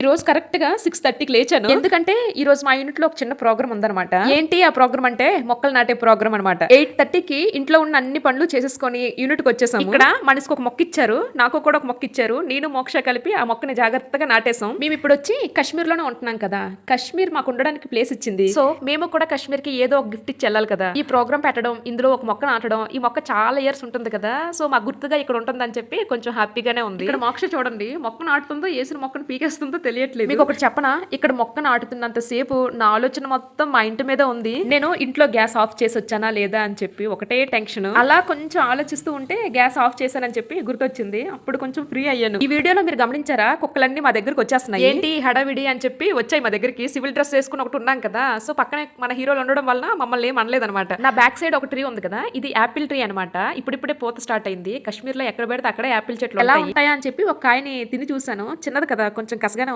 ఈ రోజు కరెక్ట్గా సిక్స్ థర్టీకి లేచాను. ఎందుకంటే ఈ రోజు మా యూనిట్లో ఒక చిన్న ప్రోగ్రామ్ ఉందన్నమాట. ఏంటి ఆ ప్రోగ్రామ్ అంటే? మొక్కలు నాటే ప్రోగ్రామ్ అనమాట ఎయిట్ థర్టీకి ఇంట్లో ఉన్న అన్ని పనులు చేసేసుకొని యూనిట్కి వచ్చేసాం ఇక్కడ మనిషికి ఒక మొక్క ఇచ్చారు. నాకు కూడా ఒక మొక్క ఇచ్చారు. నేను మోక్ష కలిపి ఆ మొక్కని జాగ్రత్తగా నాటేసాం మేము ఇప్పుడు వచ్చి కాశ్మీర్లోనే ఉంటున్నాం కదా. కాశ్మీర్ మాకు ఉండడానికి ప్లేస్ ఇచ్చింది. సో మేము కూడా కాశ్మీర్కి ఏదో ఒక గిఫ్ట్ ఇచ్చి వెళ్ళాలి కదా. ఈ ప్రోగ్రామ్ పెట్టడం ఇందులో ఒక మొక్క నాటడం ఈ మొక్క చాలా ఇయర్స్ ఉంటుంది కదా. సో మాకు గుర్తుగా ఇక్కడ ఉంటుందని చెప్పి కొంచెం హ్యాపీగానే ఉంది. ఇక్కడ మోక్ష చూడండి. మొక్క నాటుతుందో వేసిన మొక్కను పీకేస్తుందో తెలియట్లేదు. మీకు ఒకటి చెప్పనా? ఇక్కడ మొక్క నాటుతున్నంత సేపు నా ఆలోచన మొత్తం మా ఇంటి మీద ఉంది. నేను ఇంట్లో గ్యాస్ ఆఫ్ చేసి వచ్చానా లేదా అని చెప్పి ఒకటే టెన్షన్. అలా కొంచెం ఆలోచిస్తూ ఉంటే గ్యాస్ ఆఫ్ చేశానని చెప్పి గుర్తొచ్చింది. అప్పుడు కొంచెం ఫ్రీ అయ్యాను. ఈ వీడియోలో మీరు గమనించారా? కుక్కలన్నీ మా దగ్గరకు వచ్చేస్తున్నాయి. ఏంటి హడావిడి అని చెప్పి వచ్చాయి మా దగ్గరికి. సివిల్ డ్రెస్ వేసుకుని ఒకటి ఉన్నాం కదా. సో పక్కనే మన హీరోలు ఉండడం వల్ల మమ్మల్ని ఏం అనలేదన్నమాట నా బ్యాక్ సైడ్ ఒక ట్రీ ఉంది కదా. ఇది యాపిల్ ట్రీ అనమాట. ఇప్పుడిప్పుడే పూత స్టార్ట్ అయింది. కాశ్మీర్లో ఎక్కడ పెడితే అక్కడే యాపిల్ చెట్లు ఎలా ఉంటాయా. అని చెప్పి ఒక కాయని తిని చూసాను చిన్నది కదా. కొంచెం కసగానే